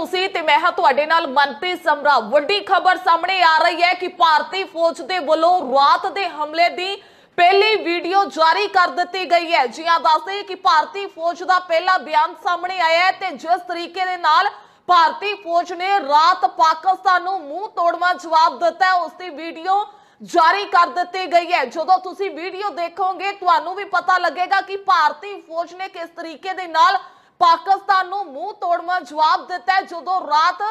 ਤੁਸੀਂ ਤੇ ਮੈਂ ਹਾਂ ਤੁਹਾਡੇ ਨਾਲ ਮਨਪ੍ਰੀਤ ਸਮਰਾ। ਵੱਡੀ ਖਬਰ ਸਾਹਮਣੇ ਆ ਰਹੀ ਹੈ ਕਿ ਭਾਰਤੀ ਫੌਜ ਦੇ ਵੱਲੋਂ ਰਾਤ ਦੇ ਹਮਲੇ ਦੀ ਪਹਿਲੀ ਵੀਡੀਓ ਜਾਰੀ ਕਰ ਦਿੱਤੀ ਗਈ ਹੈ। ਜੀ ਹਾਂ ਦੱਸਦੇ ਕਿ ਭਾਰਤੀ ਫੌਜ ਦਾ ਪਹਿਲਾ ਬਿਆਨ ਸਾਹਮਣੇ ਆਇਆ ਹੈ ਤੇ ਜਿਸ ਤਰੀਕੇ ਦੇ ਨਾਲ ਭਾਰਤੀ ਫੌਜ ਨੇ ਰਾਤ ਪਾਕਿਸਤਾਨ ਨੂੰ ਮੂੰਹ ਤੋੜਵਾ ਜਵਾਬ ਦਿੱਤਾ ਹੈ, ਉਸ ਦੀ ਵੀਡੀਓ ਜਾਰੀ ਕਰ ਦਿੱਤੀ ਗਈ ਹੈ। ਜਦੋਂ ਤੁਸੀਂ ਵੀਡੀਓ ਦੇਖੋਗੇ, ਤੁਹਾਨੂੰ ਵੀ ਪਤਾ ਲੱਗੇਗਾ ਕਿ ਭਾਰਤੀ ਫੌਜ ਨੇ ਕਿਸ ਤਰੀਕੇ ਦੇ ਨਾਲ ਪਾਕਿਸਤਾਨ ਨੂੰ ਮੂੰਹ ਤੋੜਵਾ ਜਵਾਬ ਦਿੱਤਾ ਜਦੋਂ ਰਾਤ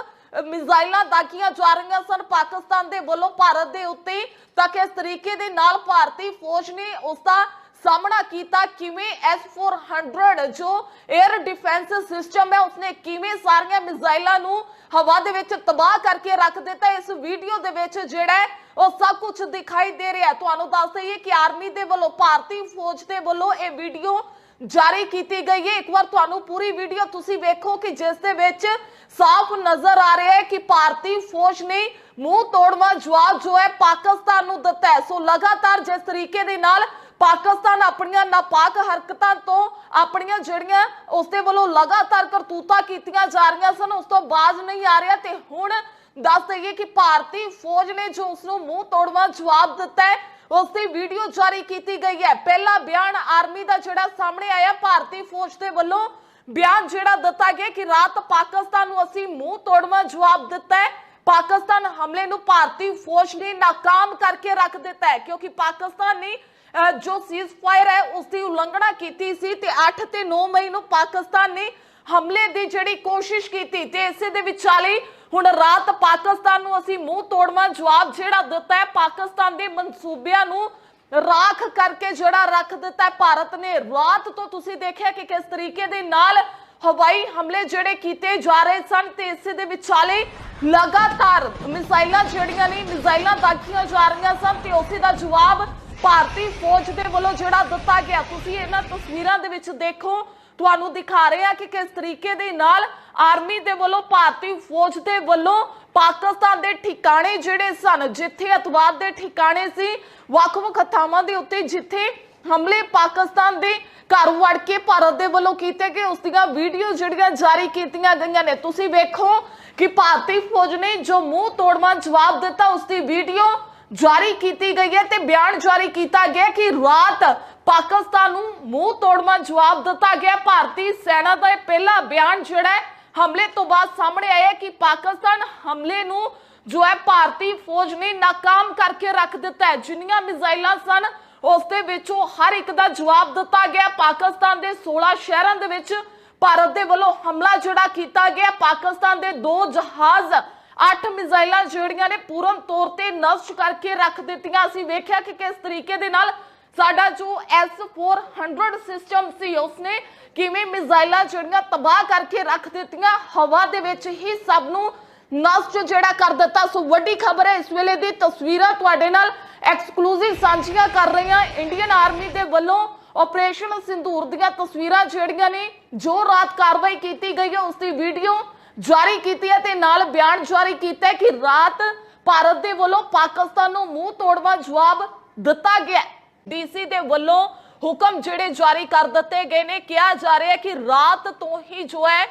ਮਿਜ਼ਾਈਲਾਂ ਦਾਗੀਆਂ ਜਾ ਰਹੀਆਂ ਸਨ ਪਾਕਿਸਤਾਨ ਦੇ ਵੱਲੋਂ ਭਾਰਤ ਦੇ ਉੱਤੇ ਤਾਂ ਕਿਸ ਤਰੀਕੇ ਦੇ ਨਾਲ ਭਾਰਤੀ ਫੌਜ ਨੇ ਉਸ ਦਾ ਸਾਹਮਣਾ ਕੀਤਾ। ਕਿਵੇਂ S400 ਜੋ 에ਅਰ ਡਿਫੈਂਸ ਸਿਸਟਮ ਹੈ ਉਸਨੇ ਕਿਵੇਂ ਸਾਰੀਆਂ ਮਿਜ਼ਾਈਲਾਂ ਨੂੰ ਹਵਾ ਦੇ ਵਿੱਚ ਤਬਾਹ ਕਰਕੇ ਰੱਖ ਦਿੱਤਾ ਇਸ ਵੀਡੀਓ ਦੇ ਵਿੱਚ ਜਿਹੜਾ ਹੈ, ਉਹ ਸਭ ਕੁਝ ਦਿਖਾਈ ਦੇ ਰਿਹਾ ਤੁਹਾਨੂੰ ਦੱਸ ਦਈਏ ਕਿ ਆਰਮੀ ਦੇ ਵੱਲੋਂ ਭਾਰਤੀ ਫੌਜ ਦੇ ਵੱਲੋਂ ਇਹ ਵੀਡੀਓ ਜਾਰੀ ਕੀਤੀ ਗਈ ਹੈ। ਇੱਕ ਵਾਰ ਤੁਹਾਨੂੰ ਪੂਰੀ ਵੀਡੀਓ ਤੁਸੀਂ ਵੇਖੋ ਕਿ ਜਿਸ ਦੇ ਵਿੱਚ ਸਾਫ਼ ਨਜ਼ਰ ਆ ਰਿਹਾ ਹੈ ਕਿ ਭਾਰਤੀ ਫੌਜ ਨੇ ਮੂੰਹ ਤੋੜਵਾ ਜਵਾਬ ਜੋ ਹੈ ਪਾਕਿਸਤਾਨ ਨੂੰ ਦਿੱਤਾ ਹੈ। ਸੋ ਲਗਾਤਾਰ ਜਿਸ ਤਰੀਕੇ ਦੇ ਨਾਲ ਪਾਕਿਸਤਾਨ ਆਪਣੀਆਂ ਨਾਪਾਕ ਹਰਕਤਾਂ ਤੋਂ ਆਪਣੀਆਂ ਜਿਹੜੀਆਂ ਉਸ ਦੇ ਵੱਲੋਂ ਲਗਾਤਾਰ ਕਰਤੂਤਾਂ ਕੀਤੀਆਂ ਜਾ ਰਹੀਆਂ ਸਨ, ਉਸ ਤੋਂ ਬਾਜ਼ ਨਹੀਂ ਆ ਰਿਹਾ। ਤੇ ਹੁਣ ਦੱਸ ਦਈਏ ਕਿ ਭਾਰਤੀ ਫੌਜ ਨੇ ਜੋ ਉਸ ਨੂੰ ਮੂੰਹ ਤੋੜਵਾ ਜਵਾਬ ਦਿੱਤਾ ਹੈ ਉਸ ਦੀ ਵੀਡੀਓ ਜਾਰੀ ਕੀਤੀ ਗਈ ਹੈ। ਪਹਿਲਾ ਬਿਆਨ ਆਰਮੀ ਦਾ ਜਿਹੜਾ ਸਾਹਮਣੇ ਆਇਆ, ਭਾਰਤੀ ਫੌਜ ਦੇ ਵੱਲੋਂ ਬਿਆਨ ਜਿਹੜਾ ਦਿੱਤਾ ਗਿਆ ਕਿ ਰਾਤ ਪਾਕਿਸਤਾਨ ਨੂੰ ਅਸੀਂ ਮੂੰਹ ਤੋੜਵਾ ਜਵਾਬ ਦਿੱਤਾ ਹੈ। ਪਾਕਿਸਤਾਨ ਹਮਲੇ ਨੂੰ ਭਾਰਤੀ ਫੌਜ ਨੇ ਨਾਕਾਮ ਕਰਕੇ ਰੱਖ ਦਿੱਤਾ ਹੈ, ਕਿਉਂਕਿ ਪਾਕਿਸਤਾਨ ਨੇ ਜੋ ਸੀਜ਼ ਫਾਇਰ ਹੈ, ਉਸ ਦੀ ਉਲੰਘਣਾ ਕੀਤੀ ਸੀ ਤੇ 8 ਤੇ 9 ਮਈ ਨੂੰ ਪਾਕਿਸਤਾਨ ਨੇ ਹਮਲੇ ਦੀ ਜਿਹੜੀ ਕੋਸ਼ਿਸ਼ ਕੀਤੀ ਤੇ ਇਸੇ ਦੇ ਵਿਚਾਲੇ ਹੁਣ ਰਾਤ ਪਾਕਿਸਤਾਨ ਨੂੰ ਅਸੀਂ ਮੂੰਹ ਤੋੜਵਾ, ਜਵਾਬ ਜਿਹੜਾ ਦਿੱਤਾ ਹੈ, ਪਾਕਿਸਤਾਨ ਦੇ ਮਨਸੂਬਿਆਂ ਨੂੰ ਰਾਖ ਕਰਕੇ ਜਿਹੜਾ ਰੱਖ ਦਿੱਤਾ ਹੈ, ਭਾਰਤ ਨੇ ਰਾਤ ਤੋਂ ਤੁਸੀਂ ਦੇਖਿਆ ਕਿ ਕਿਸ ਤਰੀਕੇ ਦੇ ਨਾਲ ਹਵਾਈ ਹਮਲੇ ਜਿਹੜੇ ਕੀਤੇ ਜਾ ਰਹੇ ਸਨ ਤੇ ਇਸੇ ਦੇ ਵਿਚਾਲੇ ਲਗਾਤਾਰ ਮਿਸਾਈਲਾਂ ਜਿਹੜੀਆਂ ਨੇ, ਮਿਸਾਈਲਾਂ ਦਾਗੀਆਂ ਜਾ ਰਹੀਆਂ ਸਨ ਤੇ ਉਸੇ ਦਾ ਜਵਾਬ ਭਾਰਤੀ ਫੌਜ ਦੇ ਵੱਲੋਂ ਜਿਹੜਾ ਦਿੱਤਾ ਗਿਆ। ਤੁਸੀਂ ਇਹਨਾਂ ਤਸਵੀਰਾਂ ਦੇ ਵਿੱਚ ਦੇਖੋ ਤੁਹਾਨੂੰ ਦਿਖਾ ਰਹੇ ਆ ਕਿ ਕਿਸ ਤਰੀਕੇ ਦੇ ਨਾਲ ਆਰਮੀ ਦੇ ਵੱਲੋਂ ਭਾਰਤੀ ਫੌਜ ਦੇ ਵੱਲੋਂ ਪਾਕਿਸਤਾਨ ਦੇ ਠਿਕਾਣੇ ਜਿਹੜੇ ਸਨ, ਜਿੱਥੇ ਅਤਵਾਦ ਦੇ ਠਿਕਾਣੇ ਸੀ, ਵੱਖ-ਵੱਖ ਥਾਵਾਂ ਦੇ ਉੱਤੇ ਜਿੱਥੇ ਹਮਲੇ ਪਾਕਿਸਤਾਨ ਦੇ ਘਰ ਵੜ ਕੇ ਭਾਰਤ ਦੇ ਵੱਲੋਂ ਕੀਤੇ ਗਏ, ਉਸ ਦੀਆਂ ਵੀਡੀਓ ਜਿਹੜੀਆਂ ਜਾਰੀ ਕੀਤੀਆਂ ਗਈਆਂ ਨੇ। ਤੁਸੀਂ ਵੇਖੋ ਕਿ ਭਾਰਤੀ ਫੌਜ ਨੇ ਜੋ ਮੂੰਹ ਤੋੜਵਾ ਜਵਾਬ ਦਿੱਤਾ, ਉਸ ਦੀ ਵੀਡੀਓ ਜਾਰੀ ਕੀਤੀ ਗਈ ਹੈ ਤੇ ਬਿਆਨ ਜਾਰੀ ਕੀਤਾ ਗਿਆ ਕਿ ਰਾਤ ਪਾਕਿਸਤਾਨ ਨੂੰ ਮੂੰਹ ਤੋੜਵਾ ਜਵਾਬ ਦਿੱਤਾ ਗਿਆ। ਭਾਰਤੀ ਸੈਨਾ ਦਾ ਇਹ ਪਹਿਲਾ ਬਿਆਨ ਜਿਹੜਾ ਹੈ, ਹਮਲੇ ਤੋਂ ਬਾਅਦ ਸਾਹਮਣੇ ਆਇਆ ਕਿ ਪਾਕਿਸਤਾਨ ਹਮਲੇ ਨੂੰ ਜੋ ਹੈ ਭਾਰਤੀ ਫੌਜ ਨੇ ਨਾਕਾਮ ਕਰਕੇ ਰੱਖ ਦਿੱਤਾ ਹੈ। ਜਿੰਨੀਆਂ ਮਿਜ਼ਾਈਲਾਂ ਸਨ, ਉਸ ਦੇ ਵਿੱਚੋਂ ਹਰ ਇੱਕ ਦਾ ਜਵਾਬ ਦਿੱਤਾ ਗਿਆ। ਪਾਕਿਸਤਾਨ ਦੇ 16 ਸ਼ਹਿਰਾਂ ਦੇ ਵਿੱਚ ਭਾਰਤ ਦੇ ਵੱਲੋਂ ਹਮਲਾ ਜਿਹੜਾ ਕੀਤਾ ਗਿਆ। ਪਾਕਿਸਤਾਨ ਦੇ ਦੋ ਜਹਾਜ਼, ਅੱਠ ਮਿਜ਼ਾਈਲਾਂ ਜਿਹੜੀਆਂ ਨੇ ਪੂਰਨ ਤੌਰ ਤੇ ਨਸ਼ਟ ਕਰਕੇ ਰੱਖ ਦਿੱਤੀਆਂ। ਅਸੀਂ ਵੇਖਿਆ ਕਿ ਕਿਸ ਤਰੀਕੇ ਦੇ ਨਾਲ ਸਾਡਾ ਜੋ S400 ਸਿਸਟਮ ਸੀ, ਉਸਨੇ ਕਿਵੇਂ ਮਿਜ਼ਾਈਲਾਂ ਜਿਹੜੀਆਂ ਤਬਾਹ ਕਰਕੇ ਰੱਖ ਦਿੱਤੀਆਂ, ਹਵਾ ਦੇ ਵਿੱਚ ਹੀ ਸਭ ਨੂੰ ਨਸ਼ਟ ਜਿਹੜਾ ਕਰ ਦਿੱਤਾ। ਸੋ ਵੱਡੀ ਖਬਰ ਹੈ, ਇਸ ਵੇਲੇ ਦੀ ਤਸਵੀਰਾਂ ਤੁਹਾਡੇ ਨਾਲ ਐਕਸਕਲੂਸਿਵ ਸਾਂਝੀਆਂ ਕਰ ਰਹੇ ਇੰਡੀਅਨ ਆਰਮੀ ਦੇ ਵੱਲੋਂ ਆਪਰੇਸ਼ਨ ਸਿੰਦੂਰ ਦੀਆਂ ਤਸਵੀਰਾਂ ਜਿਹੜੀਆਂ ਨੇ, ਜੋ ਰਾਤ ਕਾਰਵਾਈ ਕੀਤੀ ਗਈ ਹੈ ਉਸ ਦੀ ਵੀਡੀਓ ਜਾਰੀ ਕੀਤੀ ਹੈ ਤੇ ਨਾਲ ਬਿਆਨ ਜਾਰੀ ਕੀਤਾ ਹੈ ਕਿ ਰਾਤ ਭਾਰਤ ਦੇ ਵੱਲੋਂ ਪਾਕਿਸਤਾਨ ਨੂੰ ਮੂੰਹ ਤੋੜਵਾ ਜਵਾਬ ਦਿੱਤਾ ਗਿਆ ਡੀਸੀ ਦੇ ਵੱਲੋਂ ਹੁਕਮ ਜਿਹੜੇ ਜਾਰੀ ਕਰ ਦਿੱਤੇ ਗਏ ਨੇ, ਕਿਹਾ ਜਾ ਰਿਹਾ ਹੈ ਕਿ ਰਾਤ ਤੋਂ ਹੀ ਜੋ ਹੈ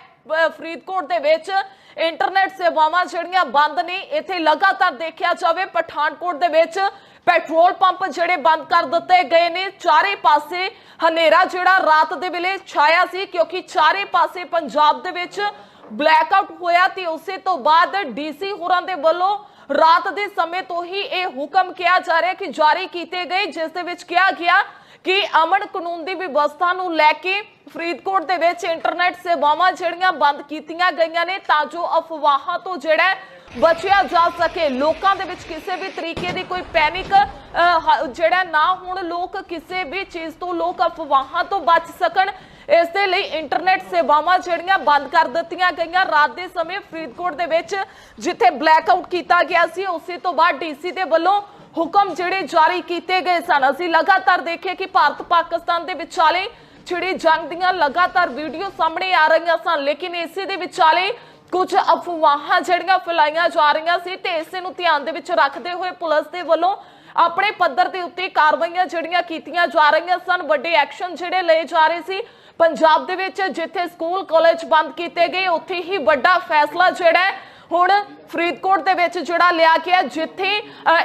ਫਰੀਦਕੋਟ ਦੇ ਵਿੱਚ ਇੰਟਰਨੈਟ ਸੇਵਾਵਾਂ ਜਿਹੜੀਆਂ ਬੰਦ ਨੇ, ਇੱਥੇ ਲਗਾਤਾਰ ਦੇਖਿਆ ਜਾਵੇ, ਪਠਾਨਕੋਟ ਦੇ ਵਿੱਚ ਪੈਟਰੋਲ ਪੰਪ ਜਿਹੜੇ ਬੰਦ ਕਰ ਦਿੱਤੇ ਗਏ ਨੇ। ਚਾਰੇ ਪਾਸੇ ਹਨੇਰਾ ਜਿਹੜਾ ਰਾਤ ਦੇ ਵੇਲੇ ਛਾਇਆ ਸੀ, ਕਿਉਂਕਿ ਚਾਰੇ ਪਾਸੇ ਪੰਜਾਬ ਦੇ ਵਿੱਚ ਬਲੈਕ ਆਊਟ ਹੋਇਆ ਤੇ ਉਸੇ ਤੋਂ ਬਾਅਦ ਡੀਸੀ ਹੋਰਾਂ ਦੇ ਵੱਲੋਂ ਰਾਤ ਦੇ ਸਮੇਂ ਤੋਂ ਹੀ ਇਹ ਹੁਕਮ ਕਿਹਾ ਜਾ ਰਿਹਾ ਕਿ ਜਾਰੀ ਕੀਤੇ ਗਏ, ਜਿਸ ਦੇ ਵਿੱਚ ਕਿਹਾ ਗਿਆ ਕਿ ਅਮਨ ਕਾਨੂੰਨ ਦੀ ਵਿਵਸਥਾ ਨੂੰ ਲੈ ਕੇ ਫਰੀਦਕੋਟ ਦੇ ਵਿੱਚ ਇੰਟਰਨੈਟ ਸੇਵਾਵਾਂ ਜਿਹੜੀਆਂ ਬੰਦ ਕੀਤੀਆਂ ਗਈਆਂ ਨੇ, ਤਾਂ ਜੋ ਅਫਵਾਹਾਂ ਤੋਂ ਜਿਹੜਾ ਬਚਿਆ ਜਾ ਸਕੇ। ਲੋਕਾਂ ਦੇ ਵਿੱਚ ਕਿਸੇ ਵੀ ਤਰੀਕੇ ਦੀ ਕੋਈ ਪੈਨਿਕ ਜਿਹੜਾ ਨਾ ਹੁਣ, ਲੋਕ ਕਿਸੇ ਵੀ ਚੀਜ਼ ਤੋਂ ਲੋਕ ਅਫਵਾਹਾਂ ਤੋਂ ਬਚ ਸਕਣ। ਇਸ ਦੇ ਲਈ ਇੰਟਰਨੈਟ ਸੇਵਾਵਾਂ ਜਿਹੜੀਆਂ ਬੰਦ ਕਰ ਦਿੱਤੀਆਂ ਗਈਆਂ। ਰਾਤ ਦੇ ਸਮੇਂ ਫਰੀਦਕੋਟ ਦੇ ਵਿੱਚ ਜਿੱਥੇ ਬਲੈਕ ਕੀਤਾ ਗਿਆ ਸੀ, ਉਸੇ ਤੋਂ ਬਾਅਦ ਡੀਸੀ ਦੇ ਵੱਲੋਂ ਹੁਕਮ ਜਿਹੜੇ ਜਾਰੀ ਕੀਤੇ ਗਏ ਸਨ। ਅਸੀਂ ਲਗਾਤਾਰ ਦੇਖਿਆ ਕਿ ਭਾਰਤ ਪਾਕਿਸਤਾਨ ਦੇ ਵਿਚਾਲੇ ਜਿਹੜੀ ਜੰਗ ਦੀਆਂ ਲਗਾਤਾਰ ਵੀਡੀਓ ਸਾਹਮਣੇ ਆ ਰਹੀਆਂ ਸਨ। ਲੇਕਿਨ ਇਸੇ ਦੇ ਵਿਚਾਲੇ ਕੁਝ ਅਫਵਾਹਾਂ ਜਿਹੜੀਆਂ ਫੈਲਾਈਆਂ ਜਾ ਰਹੀਆਂ ਸੀ ਤੇ ਇਸੇ ਨੂੰ ਧਿਆਨ ਦੇ ਵਿੱਚ ਰੱਖਦੇ ਹੋਏ ਪੁਲਿਸ ਦੇ ਵੱਲੋਂ ਆਪਣੇ ਪੱਧਰ ਦੇ ਉੱਤੇ ਕਾਰਵਾਈਆਂ ਜਿਹੜੀਆਂ ਕੀਤੀਆਂ ਜਾ ਰਹੀਆਂ ਸਨ, ਵੱਡੇ ਐਕਸ਼ਨ ਜਿਹੜੇ ਲਏ ਜਾ ਰਹੇ ਸੀ। ਪੰਜਾਬ ਦੇ ਵਿੱਚ ਜਿੱਥੇ ਸਕੂਲ, ਕਾਲਜ ਬੰਦ ਕੀਤੇ ਗਏ, ਉੱਥੇ ਹੀ ਵੱਡਾ ਫੈਸਲਾ ਜਿਹੜਾ ਹੁਣ ਫਰੀਦਕੋਟ ਦੇ ਵਿੱਚ ਜਿਹੜਾ ਲਿਆ ਗਿਆ, ਜਿੱਥੇ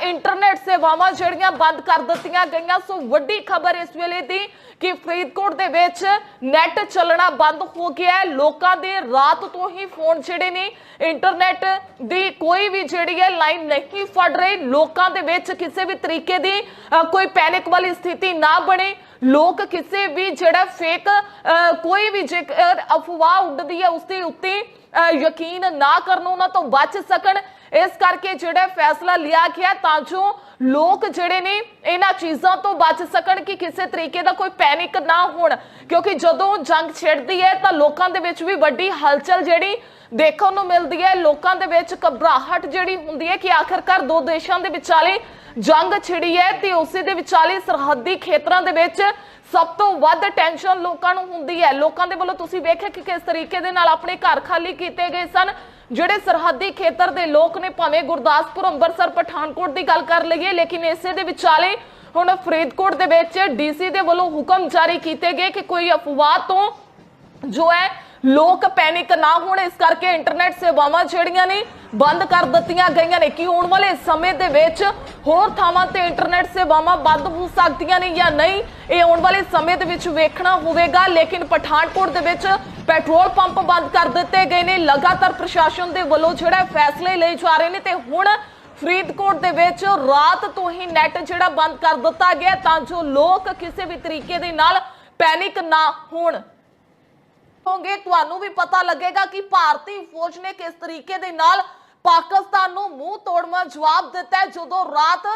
ਇੰਟਰਨੈਟ ਸੇਵਾਵਾਂ ਜਿਹੜੀਆਂ ਬੰਦ ਕਰ ਦਿੱਤੀਆਂ ਗਈਆਂ। ਸੋ ਵੱਡੀ ਖਬਰ ਇਸ ਵੇਲੇ ਦੀ ਕਿ ਫਰੀਦਕੋਟ ਦੇ ਵਿੱਚ ਨੈਟ ਚੱਲਣਾ ਬੰਦ ਹੋ ਗਿਆ ਹੈ। ਲੋਕਾਂ ਦੇ ਰਾਤ ਤੋਂ ਹੀ ਫੋਨ ਜਿਹੜੇ ਨੇ ਇੰਟਰਨੈਟ ਦੀ ਕੋਈ ਵੀ ਜਿਹੜੀ ਹੈ ਲਾਈਨ ਨਹੀਂ ਫੜ ਰਹੀ। ਲੋਕਾਂ ਦੇ ਵਿੱਚ ਕਿਸੇ ਵੀ ਤਰੀਕੇ ਦੀ ਕੋਈ ਪੈਨਿਕ ਵਾਲੀ ਸਥਿਤੀ ਨਾ ਬਣੇ। ਲੋਕ ਕਿਸੇ ਵੀ ਜਿਹੜਾ ਫੇਕ ਕੋਈ ਵੀ ਜੇਕਰ ਅਫਵਾਹ ਉੱਡਦੀ ਹੈ, ਉਸ ਦੇ ਉੱਤੇ ਯਕੀਨ ਨਾ ਕਰਨ ਉਹਨਾਂ ਤੋਂ ਬਚ ਸਕਣ। ਇਸ ਕਰਕੇ ਜਿਹੜਾ ਫੈਸਲਾ ਲਿਆ ਗਿਆ, ਤਾਂ ਜੋ ਲੋਕ ਜਿਹੜੇ ਨੇ ਇਹਨਾਂ ਚੀਜ਼ਾਂ ਤੋਂ ਬਚ ਸਕਣ ਕਿ ਕਿਸੇ ਤਰੀਕੇ ਦਾ ਕੋਈ ਪੈਨਿਕ ਨਾ ਹੋਣ। ਕਿਉਂਕਿ ਜਦੋਂ ਜੰਗ ਛਿੜਦੀ ਹੈ, ਤਾਂ ਲੋਕਾਂ ਦੇ ਵਿੱਚ ਵੀ ਵੱਡੀ ਹਲਚਲ ਜਿਹੜੀ ਦੇਖਣ ਨੂੰ ਮਿਲਦੀ ਹੈ। ਲੋਕਾਂ ਦੇ ਵਿੱਚ ਘਬਰਾਹਟ ਜਿਹੜੀ ਹੁੰਦੀ ਹੈ ਕਿ ਆਖਰਕਾਰ ਦੋ ਦੇਸ਼ਾਂ ਦੇ ਵਿਚਾਲੇ ਜੰਗ ਛਿੜੀ ਹੈ ਤੇ ਉਸੇ ਦੇ ਵਿਚਾਲੇ ਸਰਹੱਦੀ ਖੇਤਰਾਂ ਦੇ ਵਿੱਚ ਸਭ ਤੋਂ ਵੱਧ ਟੈਨਸ਼ਨ ਲੋਕਾਂ ਨੂੰ ਹੁੰਦੀ ਹੈ। ਲੋਕਾਂ ਦੇ ਵੱਲੋਂ ਤੁਸੀਂ ਵੇਖਿਆ ਕਿ ਕਿਸ ਤਰੀਕੇ ਦੇ ਨਾਲ ਆਪਣੇ ਘਰ ਖਾਲੀ ਕੀਤੇ ਗਏ ਸਨ। ਜਿਹੜੇ ਸਰਹੱਦੀ ਖੇਤਰ ਦੇ ਲੋਕ ਨੇ, ਭਾਵੇਂ ਗੁਰਦਾਸਪੁਰ, ਅੰਮ੍ਰਿਤਸਰ, ਪਠਾਨਕੋਟ ਦੀ ਗੱਲ ਕਰ ਲਈਏ, ਲੇਕਿਨ ਇਸੇ ਦੇ ਵਿਚਾਲੇ ਹੁਣ ਫਰੀਦਕੋਟ ਦੇ ਵਿੱਚ ਡੀਸੀ ਦੇ ਵੱਲੋਂ ਹੁਕਮ ਜਾਰੀ ਕੀਤੇ ਗਏ ਕਿ ਕੋਈ ਅਫਵਾਹ ਤੋਂ ਜੋ ਹੈ, ਲੋਕ ਪੈਨਿਕ ਨਾ ਹੋਣ। ਇਸ ਕਰਕੇ ਇੰਟਰਨੈਟ ਸੇਵਾਵਾਂ ਜਿਹੜੀਆਂ ਨੇ ਬੰਦ ਕਰ ਦਿੱਤੀਆਂ ਗਈਆਂ ਨੇ। ਕਿ ਆਉਣ ਵਾਲੇ ਸਮੇਂ ਦੇ ਵਿੱਚ ਹੋਰ ਥਾਵਾਂ ਤੇ ਇੰਟਰਨੈਟ ਸੇਵਾਵਾਂ ਬੰਦ ਹੋ ਸਕਦੀਆਂ ਨੇ ਜਾਂ ਨਹੀਂ? ਇਹ ਆਉਣ ਵਾਲੇ ਸਮੇਂ ਦੇ ਵਿੱਚ ਵੇਖਣਾ ਹੋਵੇਗਾ। ਲੇਕਿਨ ਪਠਾਨਕੋਟ ਦੇ ਵਿੱਚ ਪੈਟਰੋਲ ਪੰਪ ਬੰਦ ਕਰ ਦਿੱਤੇ ਗਏ ਨੇ। ਲਗਾਤਾਰ ਪ੍ਰਸ਼ਾਸਨ ਦੇ ਵੱਲੋਂ ਜਿਹੜਾ ਫੈਸਲੇ ਲਏ ਜਾ ਰਹੇ ਨੇ ਤੇ ਹੁਣ ਫਰੀਦਕੋਟ ਦੇ ਵਿੱਚ ਰਾਤ ਤੋਂ ਹੀ ਨੈਟ ਜਿਹੜਾ ਬੰਦ ਕਰ ਦਿੱਤਾ ਗਿਆ ਤਾਂ ਜੋ ਲੋਕ ਕਿਸੇ ਵੀ ਤਰੀਕੇ ਦੇ ਨਾਲ ਪੈਨਿਕ ਨਾ ਹੋਣ। ਹੋਗੇ ਤੁਹਾਨੂੰ ਵੀ ਪਤਾ ਲੱਗੇਗਾ ਕਿ ਭਾਰਤੀ ਫੌਜ ਨੇ ਕਿਸ ਤਰੀਕੇ ਦੇ ਨਾਲ ਪਾਕਿਸਤਾਨ ਨੂੰ ਮੂੰਹ ਤੋੜਵਾ ਜਵਾਬ ਦਿੱਤਾ ਹੈ। ਜਦੋਂ ਰਾਤ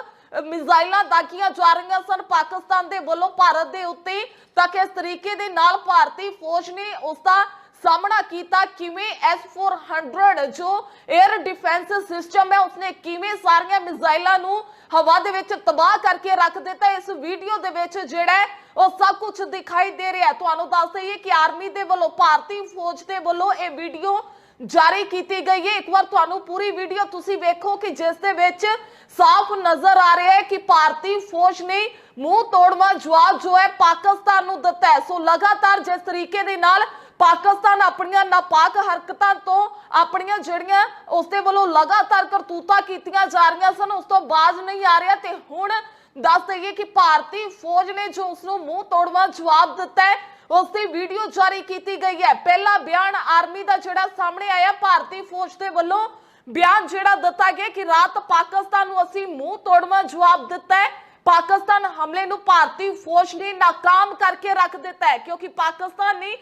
ਮਿਜ਼ਾਈਲਾਂ ਦਾਗੀਆਂ ਜਾ ਰਹੀਆਂ ਸਨ ਪਾਕਿਸਤਾਨ ਦੇ ਵੱਲੋਂ ਭਾਰਤ ਦੇ ਉੱਤੇ, ਤਾਂ ਕਿਸ ਤਰੀਕੇ ਦੇ ਨਾਲ ਭਾਰਤੀ ਫੌਜ ਨੇ ਉਸ ਦਾ ਸਾਹਮਣਾ ਕੀਤਾ? ਕਿਵੇਂ S400 ਜੋ 에ਅਰ ਡਿਫੈਂਸ ਸਿਸਟਮ ਹੈ, ਉਸਨੇ ਕਿਵੇਂ ਸਾਰੀਆਂ ਮਿਜ਼ਾਈਲਾਂ ਨੂੰ ਹਵਾ ਦੇ ਵਿੱਚ ਤਬਾਹ ਕਰਕੇ ਰੱਖ ਦਿੱਤਾ? ਇਸ ਵੀਡੀਓ ਦੇ ਵਿੱਚ ਜਿਹੜਾ ਹੈ, ਉਹ ਸਭ ਕੁਝ ਦਿਖਾਈ ਦੇ ਰਿਹਾ ਤੁਹਾਨੂੰ ਦੱਸ ਦਈਏ ਕਿ ਆਰਮੀ ਦੇ ਵੱਲੋਂ, ਭਾਰਤੀ ਫੌਜ ਦੇ ਵੱਲੋਂ ਇਹ ਵੀਡੀਓ ਜਾਰੀ ਕੀਤੀ ਗਈ ਹੈ। ਇੱਕ ਵਾਰ ਤੁਹਾਨੂੰ ਪੂਰੀ ਵੀਡੀਓ ਤੁਸੀਂ ਵੇਖੋ ਕਿ ਜਿਸ ਦੇ ਵਿੱਚ ਸਾਫ਼ ਨਜ਼ਰ ਆ ਰਿਹਾ ਹੈ ਕਿ ਭਾਰਤੀ ਫੌਜ ਨੇ ਮੂੰਹ ਤੋੜਵਾ ਜਵਾਬ ਜੋ ਹੈ ਪਾਕਿਸਤਾਨ ਨੂੰ ਦਿੱਤਾ ਹੈ। ਸੋ ਲਗਾਤਾਰ ਜਿਸ ਤਰੀਕੇ ਦੇ ਨਾਲ ਪਾਕਿਸਤਾਨ ਆਪਣੀਆਂ ਨਾਪਾਕ ਹਰਕਤਾਂ ਤੋਂ ਆਪਣੀਆਂ ਜਿਹੜੀਆਂ ਉਸ ਦੇ ਵੱਲੋਂ ਲਗਾਤਾਰ ਕਰਤੂਤਾਂ ਕੀਤੀਆਂ ਜਾ ਰਹੀਆਂ ਸਨ, ਉਸ ਤੋਂ ਬਾਜ਼ ਨਹੀਂ ਆ ਰਿਹਾ। ਤੇ ਹੁਣ ਦੱਸ ਦਈਏ ਕਿ ਭਾਰਤੀ ਫੌਜ ਨੇ ਜੋ ਉਸ ਨੂੰ ਮੂੰਹ ਤੋੜਵਾ ਜਵਾਬ ਦਿੱਤਾ ਹੈ ਉਸ ਦੀ ਵੀਡੀਓ ਜਾਰੀ ਕੀਤੀ ਗਈ ਹੈ। ਪਹਿਲਾ ਬਿਆਨ ਆਰਮੀ ਦਾ ਜਿਹੜਾ ਸਾਹਮਣੇ ਆਇਆ, ਭਾਰਤੀ ਫੌਜ ਦੇ ਵੱਲੋਂ ਬਿਆਨ ਜਿਹੜਾ ਦਿੱਤਾ ਗਿਆ ਕਿ ਰਾਤ ਪਾਕਿਸਤਾਨ ਨੂੰ ਅਸੀਂ ਮੂੰਹ ਤੋੜਵਾ ਜਵਾਬ ਦਿੱਤਾ ਹੈ। ਪਾਕਿਸਤਾਨ ਹਮਲੇ ਨੂੰ ਭਾਰਤੀ ਫੌਜ ਨੇ ਨਾਕਾਮ ਕਰਕੇ ਰੱਖ ਦਿੱਤਾ ਹੈ, ਕਿਉਂਕਿ ਪਾਕਿਸਤਾਨ ਨੇ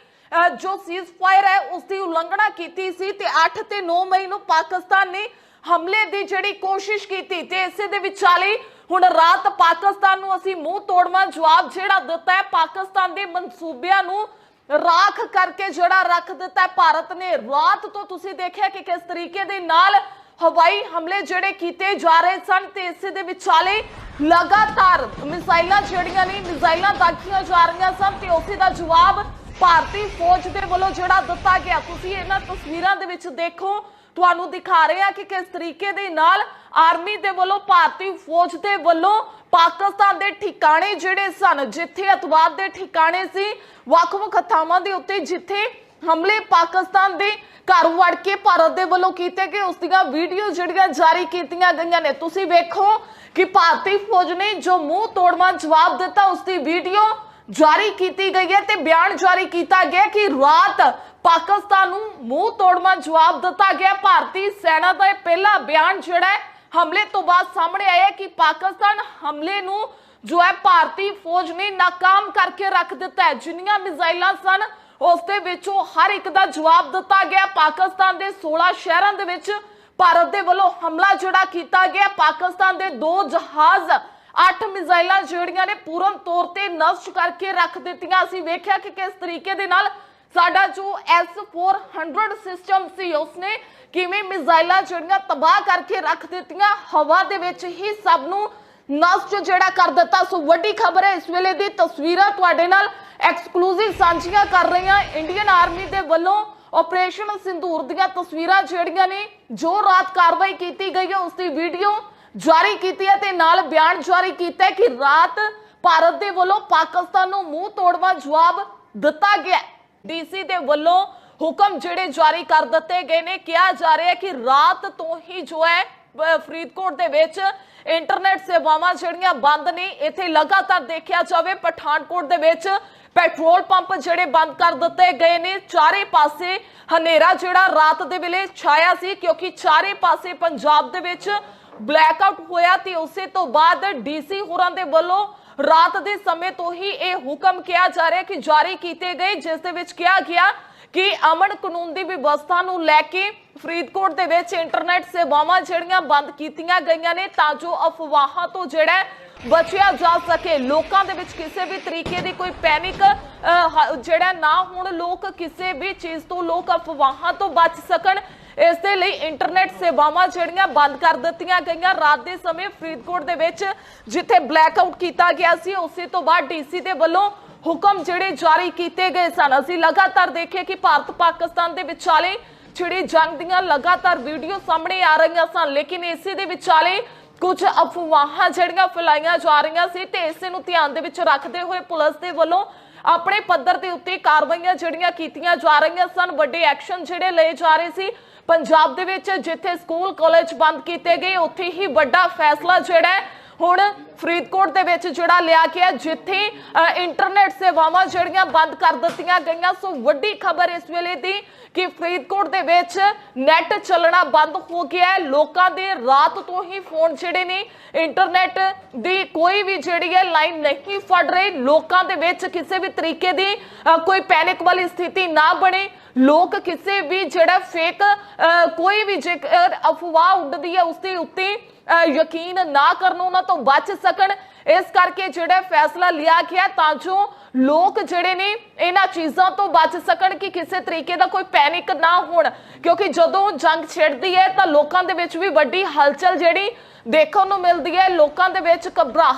ਜੋ ਸੀਜ਼ ਫਾਇਰ ਹੈ, ਉਸ ਦੀ ਉਲੰਘਣਾ ਕੀਤੀ ਸੀ ਤੇ 8 ਤੇ 9 ਮਈ ਨੂੰ ਪਾਕਿਸਤਾਨ ਨੇ ਹਮਲੇ ਦੀ ਜਿਹੜੀ ਕੋਸ਼ਿਸ਼ ਕੀਤੀ ਤੇ ਇਸੇ ਦੇ ਵਿਚਾਲੇ ਹੁਣ ਰਾਤ ਪਾਕਿਸਤਾਨ ਨੂੰ ਅਸੀਂ ਮੂੰਹ ਤੋੜਵਾ, ਜਵਾਬ ਜਿਹੜਾ ਦਿੱਤਾ ਹੈ, ਪਾਕਿਸਤਾਨ ਦੇ ਮਨਸੂਬਿਆਂ ਨੂੰ ਰਾਖ ਕਰਕੇ ਜਿਹੜਾ ਰੱਖ ਦਿੱਤਾ ਭਾਰਤ ਨੇ। ਰਾਤ ਤੋਂ ਤੁਸੀਂ ਦੇਖਿਆ ਕਿ ਕਿਸ ਤਰੀਕੇ ਦੇ ਨਾਲ ਹਵਾਈ ਹਮਲੇ ਜਿਹੜੇ ਕੀਤੇ ਜਾ ਰਹੇ ਸਨ ਤੇ ਇਸੇ ਦੇ ਵਿਚਾਲੇ ਲਗਾਤਾਰ ਮਿਸਾਈਲਾਂ ਜਿਹੜੀਆਂ ਨੇ, ਮਿਸਾਈਲਾਂ ਦਾਖੀਆਂ ਜਾ ਰਹੀਆਂ ਸਨ ਤੇ ਉਸੇ ਦਾ ਜਵਾਬ ਭਾਰਤੀ ਫੌਜ ਦੇ ਵੱਲੋਂ ਜਿਹੜਾ ਦਿੱਤਾ ਗਿਆ। ਤੁਸੀਂ ਇਹਨਾਂ ਤਸਵੀਰਾਂ ਦੇ ਵਿੱਚ ਦੇਖੋ ਤੁਹਾਨੂੰ ਦਿਖਾ ਰਹੇ ਆ ਕਿ ਕਿਸ ਤਰੀਕੇ ਦੇ ਨਾਲ ਆਰਮੀ ਦੇ ਵੱਲੋਂ ਭਾਰਤੀ ਫੌਜ ਦੇ ਵੱਲੋਂ ਪਾਕਿਸਤਾਨ ਦੇ ਠਿਕਾਣੇ ਜਿਹੜੇ ਸਨ, ਜਿੱਥੇ ਅਤਵਾਦ ਦੇ ਠਿਕਾਣੇ ਸੀ, ਵੱਖ-ਵੱਖ ਥਾਵਾਂ ਦੇ ਉੱਤੇ ਜਿੱਥੇ ਹਮਲੇ ਪਾਕਿਸਤਾਨ ਦੇ ਘਰ ਵੜ ਕੇ ਭਾਰਤ ਦੇ ਵੱਲੋਂ ਕੀਤੇ ਗਏ, ਉਸ ਦੀਆਂ ਵੀਡੀਓ ਜਿਹੜੀਆਂ ਜਾਰੀ ਕੀਤੀਆਂ ਗਈਆਂ ਨੇ। ਤੁਸੀਂ ਵੇਖੋ ਕਿ ਭਾਰਤੀ ਫੌਜ ਨੇ ਜੋ ਮੂੰਹ ਤੋੜਵਾ ਜਵਾਬ ਦਿੱਤਾ, ਉਸ ਦੀ ਵੀਡੀਓ ਜਾਰੀ ਕੀਤੀ ਗਈ ਹੈ ਤੇ ਬਿਆਨ ਜਾਰੀ ਕੀਤਾ ਗਿਆ ਕਿ ਰਾਤ ਪਾਕਿਸਤਾਨ ਨੂੰ ਮੂੰਹ ਤੋੜਵਾ ਜਵਾਬ ਦਿੱਤਾ ਗਿਆ। ਭਾਰਤੀ ਸੈਨਾ ਦਾ ਇਹ ਪਹਿਲਾ ਬਿਆਨ ਜਿਹੜਾ ਹੈ, ਹਮਲੇ ਤੋਂ ਬਾਅਦ ਸਾਹਮਣੇ ਆਇਆ ਕਿ ਪਾਕਿਸਤਾਨ ਹਮਲੇ ਨੂੰ ਜੋ ਹੈ ਭਾਰਤੀ ਫੌਜ ਨੇ ਨਾਕਾਮ ਕਰਕੇ ਰੱਖ ਦਿੱਤਾ ਹੈ। ਜਿੰਨੀਆਂ ਮਿਜ਼ਾਈਲਾਂ ਸਨ, ਉਸ ਦੇ ਵਿੱਚੋਂ ਹਰ ਇੱਕ ਦਾ ਜਵਾਬ ਦਿੱਤਾ ਗਿਆ। ਪਾਕਿਸਤਾਨ ਦੇ 16 ਸ਼ਹਿਰਾਂ ਦੇ ਵਿੱਚ ਭਾਰਤ ਦੇ ਵੱਲੋਂ ਹਮਲਾ ਜਿਹੜਾ ਕੀਤਾ ਗਿਆ। ਪਾਕਿਸਤਾਨ ਦੇ ਦੋ ਜਹਾਜ਼ ਅੱਠ ਮਿਜ਼ਾਈਲਾਂ ਜਿਹੜੀਆਂ ਨੇ ਪੂਰਨ ਤੌਰ ਤੇ ਨਸ਼ਟ ਕਰਕੇ ਰੱਖ ਦਿੱਤੀਆਂ। ਅਸੀਂ ਵੇਖਿਆ ਕਿ ਕਿਸ ਤਰੀਕੇ ਦੇ ਨਾਲ ਸਾਡਾ ਜੋ S400 ਸਿਸਟਮ ਸੀ, ਉਸਨੇ ਕਿਵੇਂ ਮਿਜ਼ਾਈਲਾਂ ਜਿਹੜੀਆਂ ਤਬਾਹ ਕਰਕੇ ਰੱਖ ਦਿੱਤੀਆਂ, ਹਵਾ ਦੇ ਵਿੱਚ ਹੀ ਸਭ ਨੂੰ ਨਸ਼ਟ ਜਿਹੜਾ ਕਰ ਦਿੱਤਾ। ਸੋ ਵੱਡੀ ਖਬਰ ਹੈ, ਇਸ ਵੇਲੇ ਦੀ ਤਸਵੀਰਾਂ ਤੁਹਾਡੇ ਨਾਲ ਐਕਸਕਲੂਸਿਵ ਸਾਂਝੀਆਂ ਕਰ ਰਹੇ ਹਾਂ। ਇੰਡੀਅਨ ਆਰਮੀ ਦੇ ਵੱਲੋਂ ਆਪਰੇਸ਼ਨ ਸਿੰਧੂਰ ਦੀਆਂ ਤਸਵੀਰਾਂ ਜਿਹੜੀਆਂ ਨੇ ਜੋ ਰਾਤ ਕਾਰਵਾਈ ਕੀਤੀ ਗਈ ਹੈ ਉਸ ਦੀ ਵੀਡੀਓ ਜਾਰੀ ਕੀਤੀ ਹੈ ਤੇ ਨਾਲ ਬਿਆਨ ਜਾਰੀ ਕੀਤਾ ਕਿ ਰਾਤ ਭਾਰਤ ਦੇ ਵੱਲੋਂ ਪਾਕਿਸਤਾਨ ਨੂੰ ਮੂੰਹ ਤੋੜਵਾ ਜਵਾਬ ਦਿੱਤਾ ਗਿਆ ਡੀਸੀ ਦੇ ਵੱਲੋਂ ਹੁਕਮ ਜਿਹੜੇ ਜਾਰੀ ਕਰ ਦਿੱਤੇ ਗਏ ਨੇ, ਕਿਹਾ ਜਾ ਰਿਹਾ ਹੈ ਕਿ ਰਾਤ ਤੋਂ ਹੀ ਜੋ ਹੈ ਫਰੀਦਕੋਟ ਦੇ ਵਿੱਚ ਇੰਟਰਨੈਟ ਸੇਵਾਵਾਂ ਜਿਹੜੀਆਂ ਬੰਦ ਨੇ, ਇੱਥੇ ਲਗਾਤਾਰ ਦੇਖਿਆ ਜਾਵੇ, ਪਠਾਨਕੋਟ ਦੇ ਵਿੱਚ ਪੈਟਰੋਲ ਪੰਪ ਜਿਹੜੇ ਬੰਦ ਕਰ ਦਿੱਤੇ ਗਏ ਨੇ। ਚਾਰੇ ਪਾਸੇ ਹਨੇਰਾ ਜਿਹੜਾ ਰਾਤ ਦੇ ਵੇਲੇ ਛਾਇਆ ਸੀ, ਕਿਉਂਕਿ ਚਾਰੇ ਪਾਸੇ ਪੰਜਾਬ ਦੇ ਵਿੱਚ ਬਲੈਕ ਹੋਇਆ ਤੇ ਉਸੇ ਤੋਂ ਬਾਅਦ ਡੀਸੀ ਹੋਰਾਂ ਦੇ ਵੱਲੋਂ ਰਾਤ ਦੇ ਸਮੇਂ ਤੋਂ ਹੀ ਇਹ ਹੁਕਮ ਕਿਹਾ ਜਾ ਰਿਹਾ ਕਿ ਜਾਰੀ ਕੀਤੇ ਗਏ, ਜਿਸ ਦੇ ਵਿੱਚ ਕਿਹਾ ਗਿਆ ਕਿ ਅਮਨ ਕਾਨੂੰਨ ਦੀ ਵਿਵਸਥਾ ਨੂੰ ਲੈ ਕੇ ਫਰੀਦਕੋਟ ਦੇ ਵਿੱਚ ਇੰਟਰਨੈਟ ਸੇਵਾਵਾਂ ਜਿਹੜੀਆਂ ਬੰਦ ਕੀਤੀਆਂ ਗਈਆਂ ਨੇ, ਤਾਂ ਜੋ ਅਫਵਾਹਾਂ ਤੋਂ ਜਿਹੜਾ ਬਚਿਆ ਜਾ ਸਕੇ। ਲੋਕਾਂ ਦੇ ਵਿੱਚ ਕਿਸੇ ਵੀ ਤਰੀਕੇ ਦੀ ਕੋਈ ਪੈਨਿਕ ਜਿਹੜਾ ਨਾ ਹੋਣ, ਲੋਕ ਕਿਸੇ ਵੀ ਚੀਜ਼ ਤੋਂ ਲੋਕ ਅਫਵਾਹਾਂ ਤੋਂ ਬਚ ਸਕਣ। ਇਸ ਦੇ ਲਈ ਇੰਟਰਨੈਟ ਸੇਵਾਵਾਂ ਜਿਹੜੀਆਂ ਬੰਦ ਕਰ ਦਿੱਤੀਆਂ ਗਈਆਂ। ਰਾਤ ਦੇ ਸਮੇਂ ਫਰੀਦਕੋਟ ਦੇ ਵਿੱਚ ਜਿੱਥੇ ਬਲੈਕ ਆਊਟ ਕੀਤਾ ਗਿਆ ਸੀ, ਉਸੇ ਤੋਂ ਬਾਅਦ ਡੀਸੀ ਦੇ ਵੱਲੋਂ ਹੁਕਮ ਜਿਹੜੇ ਜਾਰੀ ਕੀਤੇ ਗਏ ਸਨ। ਅਸੀਂ ਲਗਾਤਾਰ ਦੇਖਿਆ ਕਿ ਭਾਰਤ ਪਾਕਿਸਤਾਨ ਦੇ ਵਿਚਾਲੇ ਜਿਹੜੀ ਜੰਗ ਦੀਆਂ ਲਗਾਤਾਰ ਵੀਡੀਓ ਸਾਹਮਣੇ ਆ ਰਹੀਆਂ ਸਨ। ਲੇਕਿਨ ਇਸੇ ਦੇ ਵਿਚਾਲੇ ਕੁਝ ਅਫਵਾਹਾਂ ਜਿਹੜੀਆਂ ਫੈਲਾਈਆਂ ਜਾ ਰਹੀਆਂ ਸੀ ਤੇ ਇਸੇ ਨੂੰ ਧਿਆਨ ਦੇ ਵਿੱਚ ਰੱਖਦੇ ਹੋਏ ਪੁਲਿਸ ਦੇ ਵੱਲੋਂ ਆਪਣੇ ਪੱਧਰ ਦੇ ਉੱਤੇ ਕਾਰਵਾਈਆਂ ਜਿਹੜੀਆਂ ਕੀਤੀਆਂ ਜਾ ਰਹੀਆਂ ਸਨ। ਵੱਡੇ ਐਕਸ਼ਨ ਜਿਹੜੇ ਲਏ ਜਾ ਰਹੇ ਸੀ। ਪੰਜਾਬ ਦੇ ਵਿੱਚ ਜਿੱਥੇ ਸਕੂਲ ਕਾਲਜ ਬੰਦ ਕੀਤੇ ਗਏ ਉੱਥੇ ਹੀ ਵੱਡਾ ਫੈਸਲਾ ਜਿਹੜਾ ਹੁਣ ਫਰੀਦਕੋਟ ਦੇ ਵਿੱਚ ਜਿਹੜਾ ਲਿਆ ਗਿਆ, ਜਿੱਥੇ ਇੰਟਰਨੈਟ ਸੇਵਾਵਾਂ ਜਿਹੜੀਆਂ ਬੰਦ ਕਰ ਦਿੱਤੀਆਂ ਗਈਆਂ। ਸੋ ਵੱਡੀ ਖਬਰ ਇਸ ਵੇਲੇ ਦੀ ਕਿ ਫਰੀਦਕੋਟ ਦੇ ਵਿੱਚ ਨੈਟ ਚੱਲਣਾ ਬੰਦ ਹੋ ਗਿਆ ਹੈ। ਲੋਕਾਂ ਦੇ ਰਾਤ ਤੋਂ ਹੀ ਫੋਨ ਜਿਹੜੇ ਨੇ ਇੰਟਰਨੈਟ ਦੀ ਕੋਈ ਵੀ ਜਿਹੜੀ ਹੈ ਲਾਈਨ ਨਹੀਂ ਫੜ ਰਹੀ। ਲੋਕਾਂ ਦੇ ਵਿੱਚ ਕਿਸੇ ਵੀ ਤਰੀਕੇ ਦੀ ਕੋਈ ਪੈਨਿਕ ਵਾਲੀ ਸਥਿਤੀ ਨਾ ਬਣੇ। ਲੋਕ ਕਿਸੇ ਵੀ ਜਿਹੜਾ ਫੇਕ ਕੋਈ ਵੀ ਜੇਕਰ ਅਫਵਾਹ ਉੱਡਦੀ ਹੈ, ਉਸ ਦੇ ਉੱਤੇ ਯਕੀਨ ਨਾ ਕਰਨ ਉਹਨਾਂ ਤੋਂ ਬਚ ਸਕਣ। ਇਸ ਕਰਕੇ ਜਿਹੜਾ ਫੈਸਲਾ ਲਿਆ ਗਿਆ ਤਾਂ ਜੋ ਲੋਕ ਜਿਹੜੇ ਨੇ ਇਹਨਾਂ ਚੀਜ਼ਾਂ ਤੋਂ ਬਚ ਸਕਣ ਕਿ ਕਿਸੇ ਤਰੀਕੇ ਦਾ ਕੋਈ ਪੈਨਿਕ ਨਾ ਹੋਣ। ਕਿਉਂਕਿ ਜਦੋਂ ਜੰਗ ਛਿੜਦੀ ਹੈ, ਤਾਂ ਲੋਕਾਂ ਦੇ ਵਿੱਚ ਵੀ ਵੱਡੀ ਹਲਚਲ ਜਿਹੜੀ ਦੇਖਣ ਨੂੰ ਮਿਲਦੀ ਹੈ। ਲੋਕਾਂ ਦੇ ਵਿੱਚ ਘਬਰਾਹਟ